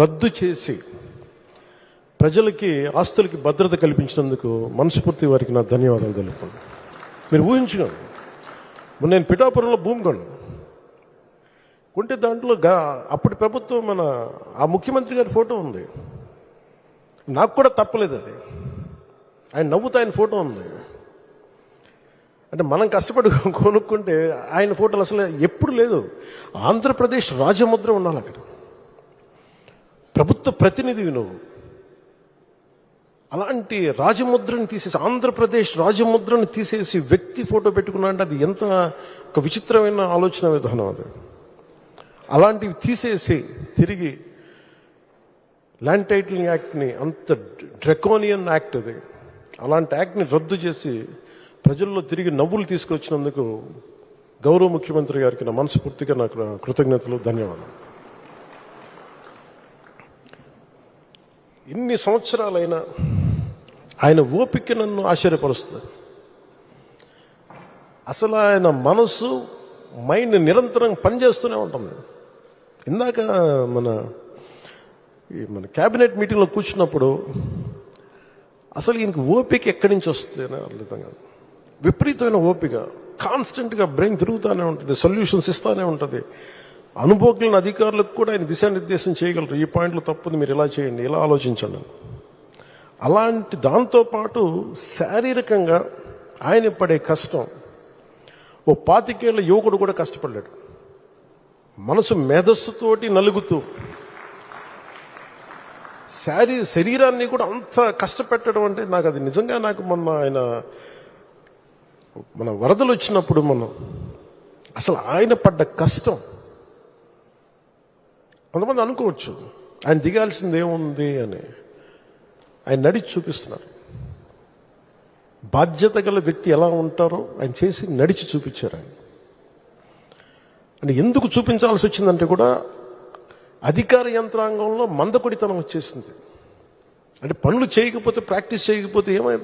రద్దు చేసి ప్రజలకి ఆస్తులకి భద్రత కల్పించినందుకు మనస్ఫూర్తి వారికి నా ధన్యవాదాలు తెలుపుకోండి మీరు ఊహించుకోండి. నేను పిఠాపురంలో భూమి కొన్నాను. కొంటే దాంట్లో గా అప్పటి ప్రభుత్వం మన ఆ ముఖ్యమంత్రి గారి ఫోటో ఉంది. నాకు కూడా తప్పలేదు అది. ఆయన నవ్వుతూ ఆయన ఫోటో ఉంది. అంటే మనం కష్టపడి కొనుక్కుంటే ఆయన ఫోటోలు అసలు ఎప్పుడు లేదు. ఆంధ్రప్రదేశ్ రాజముద్ర ఉండాలి అక్కడ. ప్రభుత్వ ప్రతినిధివి నువ్వు. అలాంటి రాజముద్రని తీసేసి ఆంధ్రప్రదేశ్ రాజముద్రని తీసేసి వ్యక్తి ఫోటో పెట్టుకున్నా అంటే అది ఎంత ఒక విచిత్రమైన ఆలోచన విధానం అది. అలాంటివి తీసేసి తిరిగి ల్యాండ్ టైటిలింగ్ యాక్ట్ని అంత డ్రెకోనియన్ యాక్ట్ అది. అలాంటి యాక్ట్ని రద్దు చేసి ప్రజల్లో తిరిగి నవ్వులు తీసుకొచ్చినందుకు గౌరవ ముఖ్యమంత్రి గారికి నా మనస్ఫూర్తిగా నాకు కృతజ్ఞతలు ధన్యవాదాలు. ఇన్ని సంవత్సరాలైనా ఆయన ఓపిక నన్ను ఆశ్చర్యపరుస్తుంది. అసలు ఆయన మనసు మైండ్ నిరంతరం పనిచేస్తూనే ఉంటుంది. ఇందాక మన ఈ మన క్యాబినెట్ మీటింగ్లో కూర్చున్నప్పుడు అసలు ఈయనకి ఓపిక ఎక్కడి నుంచి వస్తుంది అర్థం కాదు. విపరీతమైన ఓపిక. కాన్స్టెంట్గా బ్రెయిన్ తిరుగుతూనే ఉంటుంది సొల్యూషన్స్ ఇస్తూనే ఉంటుంది. అనుభవజ్ఞులైన అధికారులకు కూడా ఆయన దిశానిర్దేశం చేయగలరు. ఈ పాయింట్లు తప్పుంది మీరు ఇలా చేయండి ఇలా ఆలోచించండి అలాంటి దాంతోపాటు శారీరకంగా ఆయన పడే కష్టం ఓ పాతికేళ్ళ యువకుడు కూడా కష్టపడ్డాడు. మనసు మేధస్సుతోటి నలుగుతూ శారీ శరీరాన్ని కూడా అంత కష్టపెట్టడం అంటే నాకు అది నిజంగా నాకు మొన్న ఆయన మన వరదలు వచ్చినప్పుడు మనం అసలు ఆయన పడ్డ కష్టం కొంతమంది అనుకోవచ్చు ఆయన దిగాల్సింది ఏముంది అని. ఆయన నడిచి చూపిస్తున్నారు. బాధ్యత గల వ్యక్తి ఎలా ఉంటారో ఆయన చేసి నడిచి చూపించారు ఆయన. అంటే ఎందుకు చూపించాల్సి వచ్చిందంటే కూడా అధికార యంత్రాంగంలో మందకొడితనం వచ్చేసింది. అంటే పనులు చేయకపోతే ప్రాక్టీస్ చేయకపోతే ఏమైపోతుంది